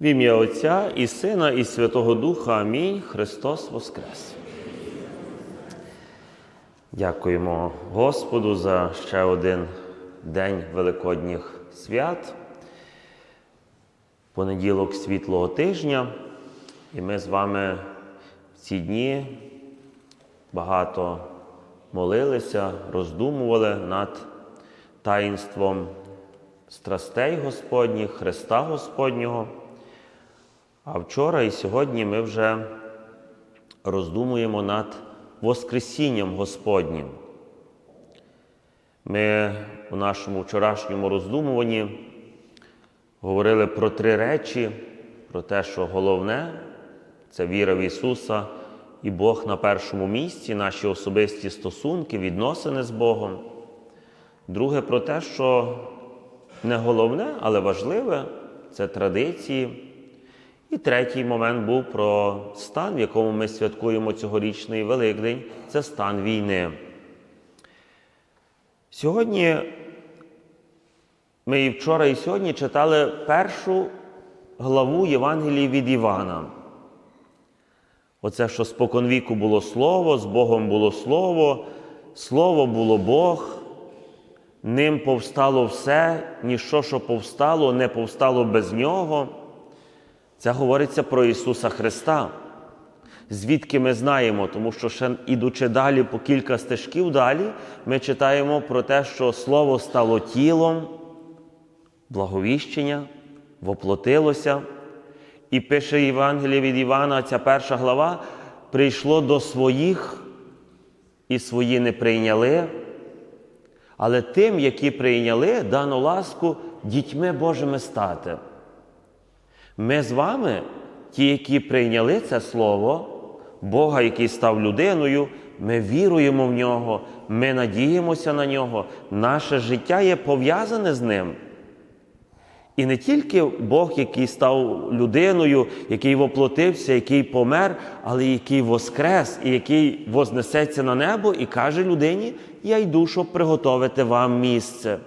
В ім'я Отця і Сина, і Святого Духа. Амінь. Христос Воскрес. Дякуємо Господу за ще один день Великодніх свят, понеділок світлого тижня. І ми з вами в ці дні багато молилися, роздумували над таїнством страстей Господніх, Христа Господнього. А вчора і сьогодні ми вже роздумуємо над Воскресінням Господнім. Ми у нашому вчорашньому роздумуванні говорили про три речі: про те, що головне це віра в Ісуса і Бог на першому місці, наші особисті стосунки, відносини з Богом. Друге, про те, що не головне, але важливе це традиції. І третій момент був про стан, в якому ми святкуємо цьогорічний Великдень це стан війни. Сьогодні ми і вчора, і сьогодні читали першу главу Євангелії від Івана. Оце, що споконвіку було Слово, з Богом було Слово, Слово було Бог, ним повстало все, ніщо, що повстало, не повстало без нього. Це говориться про Ісуса Христа. Звідки ми знаємо, тому що ще ідучи далі по кілька стежків далі, ми читаємо про те, що Слово стало тілом, благовіщення, воплотилося. І пише Євангеліє від Івана, ця перша глава, прийшло до своїх, і свої не прийняли. Але тим, які прийняли, дано ласку дітьми Божими стати. Ми з вами, ті, які прийняли це Слово, Бога, який став людиною, ми віруємо в нього, ми надіємося на нього, наше життя є пов'язане з ним. І не тільки Бог, який став людиною, який воплотився, який помер, але який воскрес, і який вознесеться на небо і каже людині: Я йду, щоб приготовити вам місце.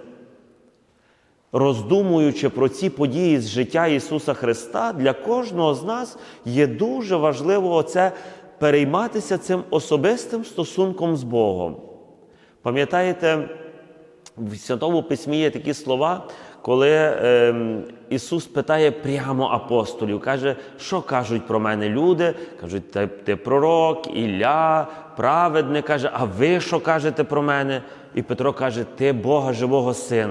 Роздумуючи про ці події з життя Ісуса Христа, для кожного з нас є дуже важливо оце перейматися цим особистим стосунком з Богом. Пам'ятаєте, в Святому Письмі є такі слова, коли е, Ісус питає прямо апостолів, каже, що кажуть про мене люди? Кажуть, ти, ти пророк, Ілля, праведник, каже, а ви що кажете про мене? І Петро каже, ти Бога живого син.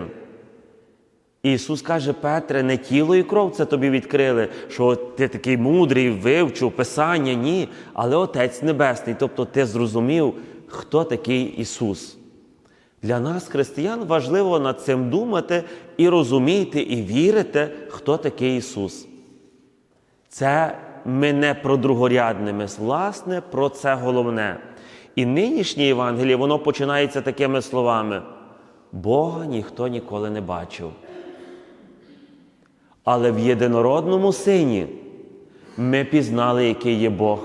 Ісус каже, Петре, не тіло і кров це тобі відкрили, що ти такий мудрий, вивчив Писання, ні, але Отець Небесний. Тобто ти зрозумів, хто такий Ісус. Для нас, християн, важливо над цим думати і розуміти, і вірити, хто такий Ісус. Це ми не про другорядне, ми, власне, про це головне. І нинішнє Євангеліє, воно починається такими словами: Бога ніхто ніколи не бачив. Але в єдинородному Сині ми пізнали, який є Бог.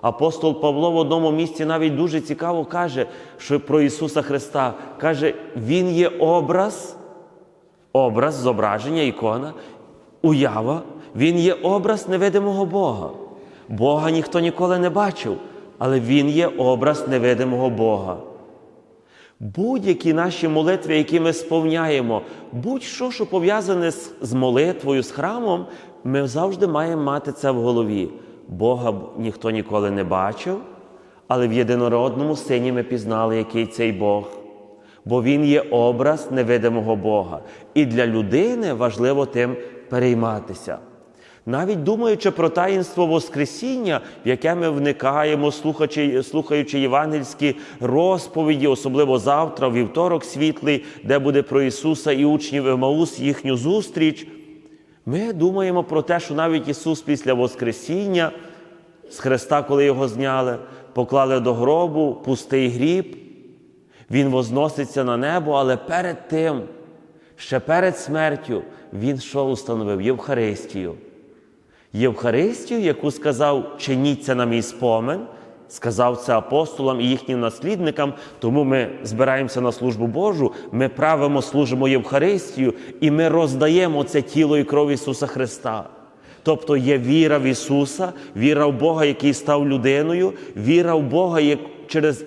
Апостол Павло в одному місці навіть дуже цікаво каже, що про Ісуса Христа каже, Він є образ, образ, зображення, ікона, уява, Він є образ невидимого Бога. Бога ніхто ніколи не бачив, але Він є образ невидимого Бога. Будь-які наші молитви, які ми сповняємо, будь-що, що пов'язане з, молитвою, з храмом, ми завжди маємо мати це в голові. Бога ніхто ніколи не бачив, але в єдинородному сині ми пізнали, який цей Бог. Бо Він є образ невидимого Бога. І для людини важливо тим перейматися. Навіть думаючи про таїнство Воскресіння, в яке ми вникаємо, слухаючи, слухаючи євангельські розповіді, особливо завтра, вівторок світлий, де буде про Ісуса і учнів Емаус, їхню зустріч, ми думаємо про те, що навіть Ісус після Воскресіння з Христа, коли його зняли, поклали до гробу пустий гріб, Він возноситься на небо, але перед тим, ще перед смертю, Він що установив? Євхаристію. Євхаристію, яку сказав, чиніть це на мій спомин, сказав це апостолам і їхнім наслідникам, тому ми збираємося на службу Божу, ми правимо служимо Євхаристію, і ми роздаємо це тіло і кров Ісуса Христа. Тобто є віра в Ісуса, віра в Бога, який став людиною, віра в Бога, як- через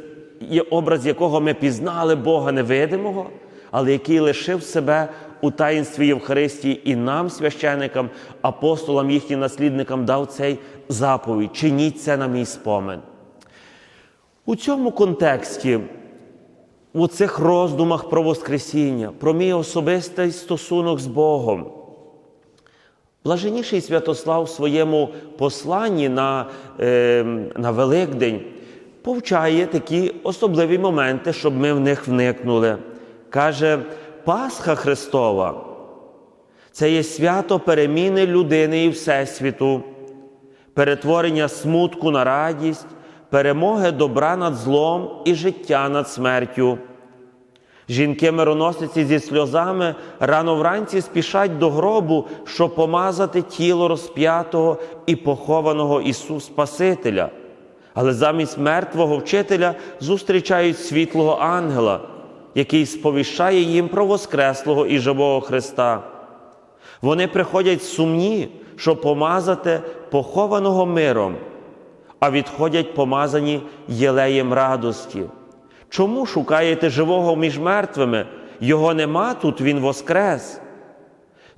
образ якого ми пізнали Бога невидимого, але який лишив себе у таїнстві Євхаристії і нам, священикам, апостолам, їхнім наслідникам, дав цей заповідь. Чиніть це на мій спомин. У цьому контексті, у цих роздумах про Воскресіння, про мій особистий стосунок з Богом, Блаженніший Святослав в своєму посланні на, е, на Великдень повчає такі особливі моменти, щоб ми в них вникнули. Каже, Пасха Христова це є свято переміни людини і Всесвіту, перетворення смутку на радість, перемоги добра над злом і життя над смертю. Жінки-мироносиці зі сльозами рано вранці спішать до гробу, щоб помазати тіло розп'ятого і похованого Ісус Спасителя. Але замість мертвого вчителя зустрічають світлого ангела, який сповіщає їм про Воскреслого і живого Христа. Вони приходять сумні, щоб помазати похованого миром, а відходять помазані єлеєм радості. Чому шукаєте живого між мертвими? Його нема тут, Він воскрес.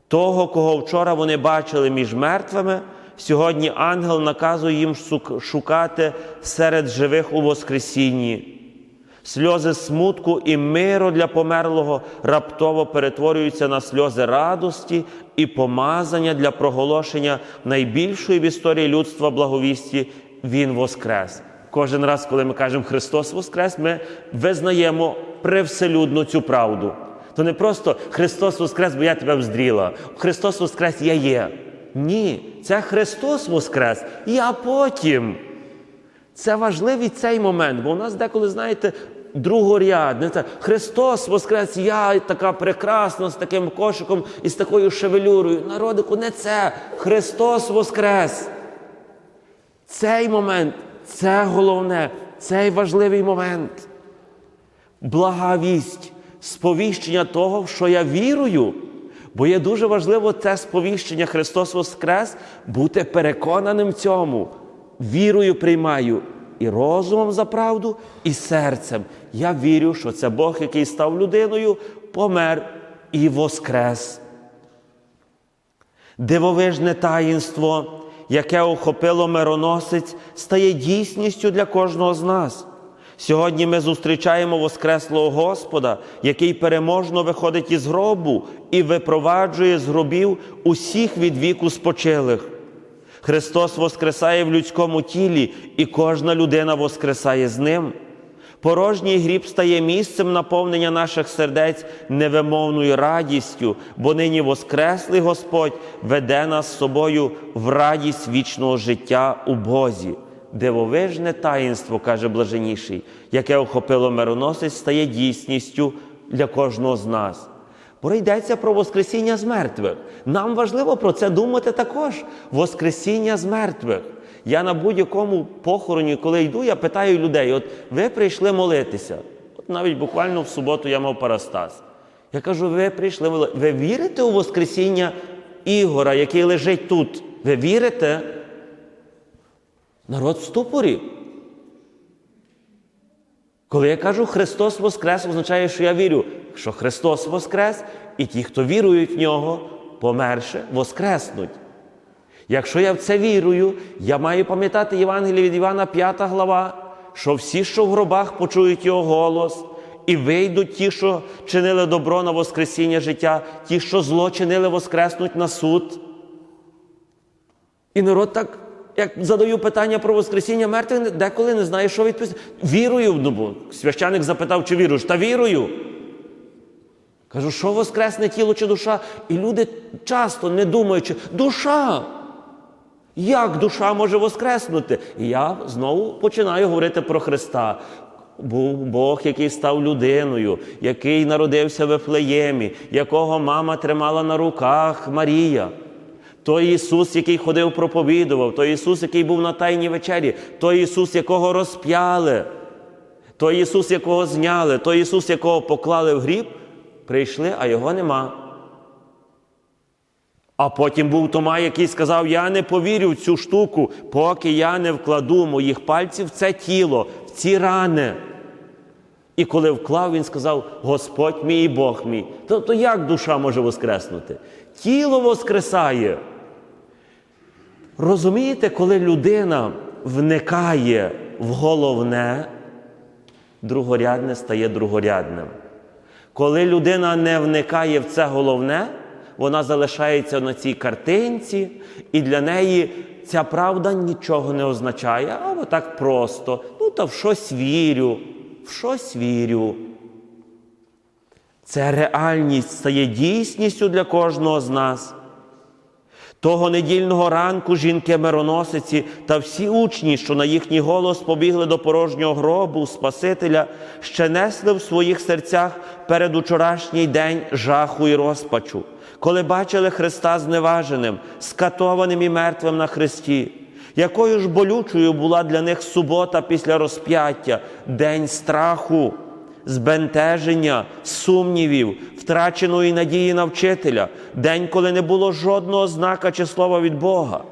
Того, кого вчора вони бачили між мертвими, сьогодні ангел наказує їм шукати серед живих у Воскресінні. Сльози смутку і миру для померлого раптово перетворюються на сльози радості і помазання для проголошення найбільшої в історії людства благовісті Він Воскрес. Кожен раз, коли ми кажемо Христос Воскрес, ми визнаємо привселюдно цю правду. То не просто Христос Воскрес, бо я тебе вздріла. Христос Воскрес я є. Ні, це Христос Воскрес, я потім. Це важливий цей момент, бо у нас деколи, знаєте, другорядне. Це Христос Воскрес, я така прекрасна з таким кошиком і з такою шевелюрою. Народику, не це. Христос Воскрес. Цей момент, це головне, цей важливий момент. Блага вість, сповіщення того, що я вірую. Бо є дуже важливо це сповіщення Христос Воскрес, бути переконаним в цьому. Вірою приймаю і розумом за правду, і серцем. Я вірю, що це Бог, який став людиною, помер і воскрес. Дивовижне таїнство, яке охопило мироносець, стає дійсністю для кожного з нас. Сьогодні ми зустрічаємо Воскреслого Господа, який переможно виходить із гробу і випроваджує з гробів усіх від віку спочилих. Христос воскресає в людському тілі, і кожна людина воскресає з ним. Порожній гріб стає місцем наповнення наших сердець невимовною радістю, бо нині Воскреслий Господь веде нас з собою в радість вічного життя у Бозі. Дивовижне таїнство, каже блаженніший, яке охопило мироносець, стає дійсністю для кожного з нас. Бо йдеться про Воскресіння з мертвих. Нам важливо про це думати також. Воскресіння з мертвих. Я на будь-якому похороні, коли йду, я питаю людей: от ви прийшли молитися. От навіть буквально в суботу я мав парастаз. Я кажу, ви прийшли молитися. Ви вірите у Воскресіння Ігора, який лежить тут? Ви вірите? Народ в ступорі. Коли я кажу Христос Воскрес, означає, що я вірю, що Христос Воскрес, і ті, хто вірують в нього, померше, воскреснуть. Якщо я в це вірую, я маю пам'ятати Євангеліє від Івана, 5 глава, що всі, що в гробах, почують його голос, і вийдуть ті, що чинили добро на Воскресіння життя, ті, що зло чинили, воскреснуть на суд. І народ так, як задаю питання про Воскресіння мертвих, деколи не знає, що відповісти. Вірую, ну, бо священик запитав, чи віруєш? Та вірую. Кажу, що воскресне тіло чи душа? І люди часто не думаючи, душа. Як душа може воскреснути? І я знову починаю говорити про Христа. Був Бог, який став людиною, який народився в Ефлеємі, якого мама тримала на руках Марія. Той Ісус, який ходив, проповідував, той Ісус, який був на Тайній вечері, той Ісус, якого розп'яли, той Ісус, якого зняли, той Ісус, якого поклали в гріб, прийшли, а його нема. А потім був Тома, який сказав: Я не повірю в цю штуку, поки я не вкладу моїх пальців в це тіло, в ці рани. І коли вклав, він сказав: Господь мій і Бог мій. Тобто, як душа може воскреснути? Тіло воскресає. Розумієте, коли людина вникає в головне, другорядне стає другорядним. Коли людина не вникає в це головне, вона залишається на цій картинці, і для неї ця правда нічого не означає, або так просто. Ну, та в щось вірю, в щось вірю. Це реальність стає дійсністю для кожного з нас. Того недільного ранку жінки-мироносиці та всі учні, що на їхній голос побігли до порожнього гробу Спасителя, ще несли в своїх серцях перед учорашній день жаху і розпачу, коли бачили Христа зневаженим, скатованим і мертвим на хресті. Якою ж болючою була для них субота після розп'яття, день страху, збентеження, сумнівів, втраченої надії на вчителя, день, коли не було жодного знака чи слова від Бога.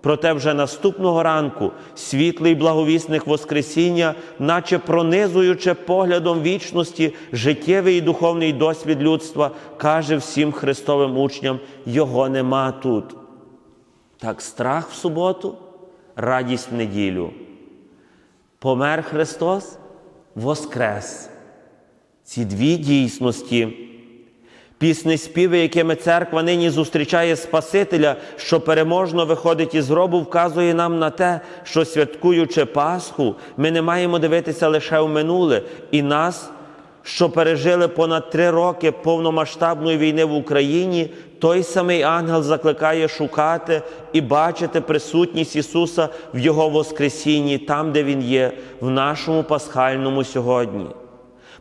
Проте вже наступного ранку світлий благовісник Воскресіння, наче пронизуючи поглядом вічності, життєвий і духовний досвід людства, каже всім Христовим учням: Його нема тут. Так, страх в суботу, радість в неділю. Помер Христос, воскрес. Ці дві дійсності. Пісні співи, якими церква нині зустрічає Спасителя, що переможно виходить із гробу, вказує нам на те, що святкуючи Пасху, ми не маємо дивитися лише в минуле і нас, що пережили понад три роки повномасштабної війни в Україні, той самий ангел закликає шукати і бачити присутність Ісуса в Його Воскресінні, там, де Він є, в нашому пасхальному сьогодні.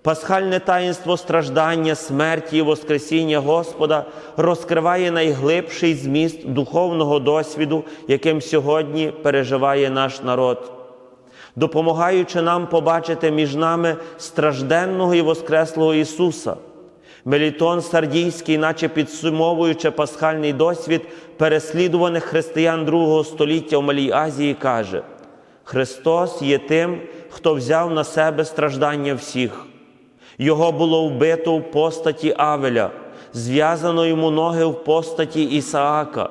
Пасхальне таїнство страждання, смерті і Воскресіння Господа розкриває найглибший зміст духовного досвіду, яким сьогодні переживає наш народ, допомагаючи нам побачити між нами стражденного і Воскреслого Ісуса. Мелітон Сардійський, наче підсумовуючи пасхальний досвід переслідуваних християн другого століття в Малій Азії, каже: Христос є тим, хто взяв на себе страждання всіх. Його було вбито в постаті Авеля, зв'язано йому ноги в постаті Ісаака.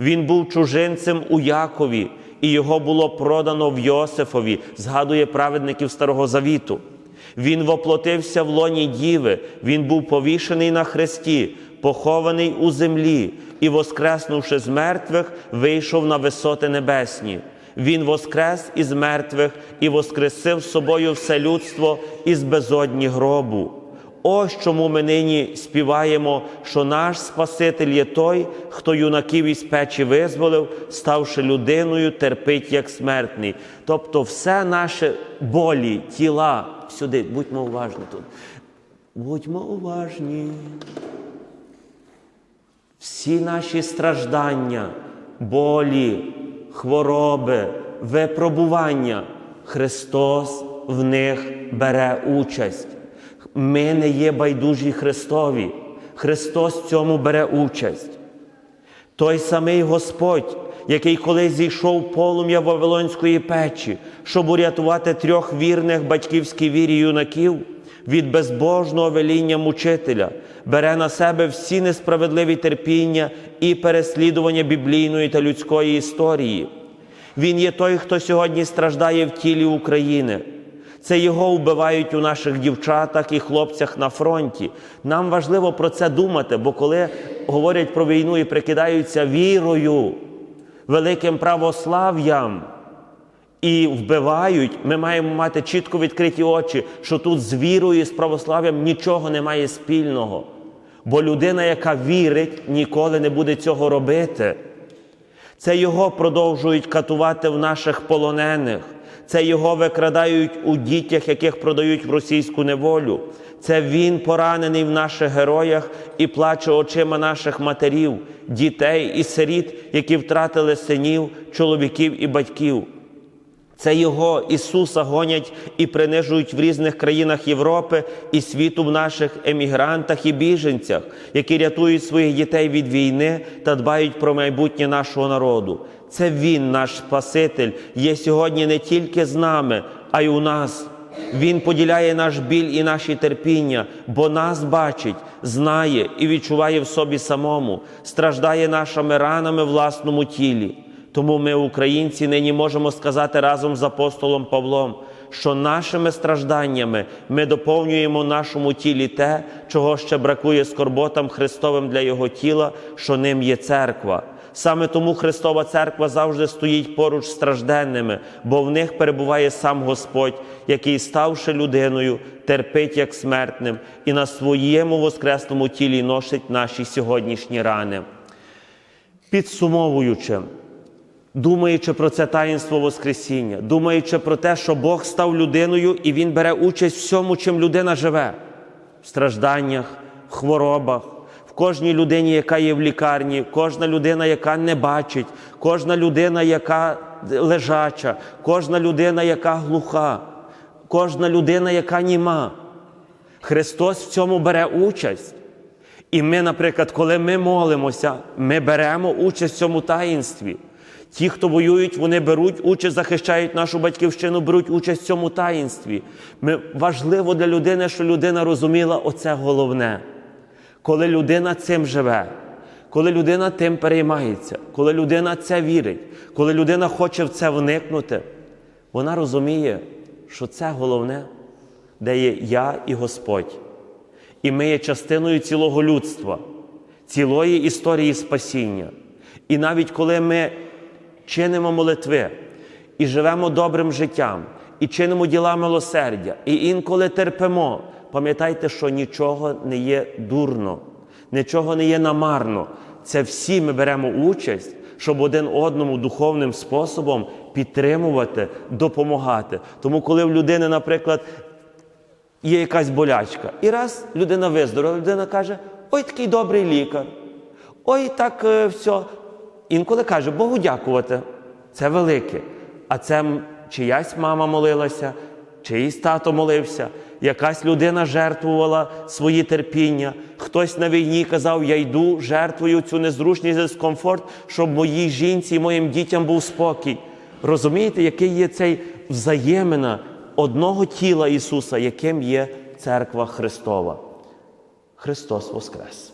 Він був чужинцем у Якові, і його було продано в Йосифові, згадує праведників Старого Завіту. Він воплотився в лоні Діви, він був повішений на хресті, похований у землі і, воскреснувши з мертвих, вийшов на висоти небесні. Він воскрес із мертвих і воскресив собою все людство із безодні гробу. Ось чому ми нині співаємо, що наш Спаситель є той, хто юнаків із печі визволив, ставши людиною, терпить як смертний. Тобто, все наше болі, тіла, сюди, будьмо уважні тут. Будьмо уважні. Всі наші страждання, болі, хвороби, випробування, Христос в них бере участь. Ми не є байдужі Христові. Христос в цьому бере участь. Той самий Господь, який колись зійшов полум'я Вавилонської печі, щоб урятувати трьох вірних батьківській вірі юнаків від безбожного веління мучителя, бере на себе всі несправедливі терпіння і переслідування біблійної та людської історії. Він є той, хто сьогодні страждає в тілі України. Це його вбивають у наших дівчатах і хлопцях на фронті. Нам важливо про це думати, бо коли говорять про війну і прикидаються вірою, великим православ'ям і вбивають, ми маємо мати чітко відкриті очі, що тут з вірою і з православ'ям нічого немає спільного. Бо людина, яка вірить, ніколи не буде цього робити. Це його продовжують катувати в наших полонених. Це його викрадають у дітях, яких продають в російську неволю. Це він поранений в наших героях і плаче очима наших матерів, дітей і сиріт, які втратили синів, чоловіків і батьків. Це Його Ісуса гонять і принижують в різних країнах Європи і світу в наших емігрантах і біженцях, які рятують своїх дітей від війни та дбають про майбутнє нашого народу. Це Він, наш Спаситель, є сьогодні не тільки з нами, а й у нас. Він поділяє наш біль і наші терпіння, бо нас бачить, знає і відчуває в собі самому, страждає нашими ранами в власному тілі. Тому ми, українці, нині можемо сказати разом з апостолом Павлом, що нашими стражданнями ми доповнюємо нашому тілі те, чого ще бракує скорботам Христовим для Його тіла, що ним є церква. Саме тому Христова Церква завжди стоїть поруч з стражденними, бо в них перебуває сам Господь, який, ставши людиною, терпить як смертним і на своєму воскресному тілі носить наші сьогоднішні рани. Підсумовуючи, думаючи про це таїнство Воскресіння, думаючи про те, що Бог став людиною і Він бере участь в всьому, чим людина живе, в стражданнях, в хворобах, в кожній людині, яка є в лікарні, кожна людина, яка не бачить, кожна людина, яка лежача, кожна людина, яка глуха, кожна людина, яка німа. Христос в цьому бере участь. І ми, наприклад, коли ми молимося, ми беремо участь в цьому таїнстві. Ті, хто воюють, вони беруть участь, захищають нашу батьківщину, беруть участь в цьому таїнстві. Ми, важливо для людини, що людина розуміла оце головне. Коли людина цим живе, коли людина тим переймається, коли людина це вірить, коли людина хоче в це вникнути, вона розуміє, що це головне, де є я і Господь. І ми є частиною цілого людства, цілої історії спасіння. І навіть коли ми чинимо молитви і живемо добрим життям, і чинимо діла милосердя, і інколи терпимо, пам'ятайте, що нічого не є дурно, нічого не є намарно. Це всі ми беремо участь, щоб один одному духовним способом підтримувати, допомагати. Тому, коли в людини, наприклад, є якась болячка. І раз людина виздоровила, людина каже: ой, такий добрий лікар, ой, так е, все. Інколи каже, Богу дякувати. Це велике. А це чиясь мама молилася, чиїсь тато молився, якась людина жертвувала свої терпіння. Хтось на війні казав, я йду, жертвую цю незручність, дискомфорт, щоб моїй жінці і моїм дітям був спокій. Розумієте, який є цей взаємина одного тіла Ісуса, яким є церква Христова. Христос Воскрес!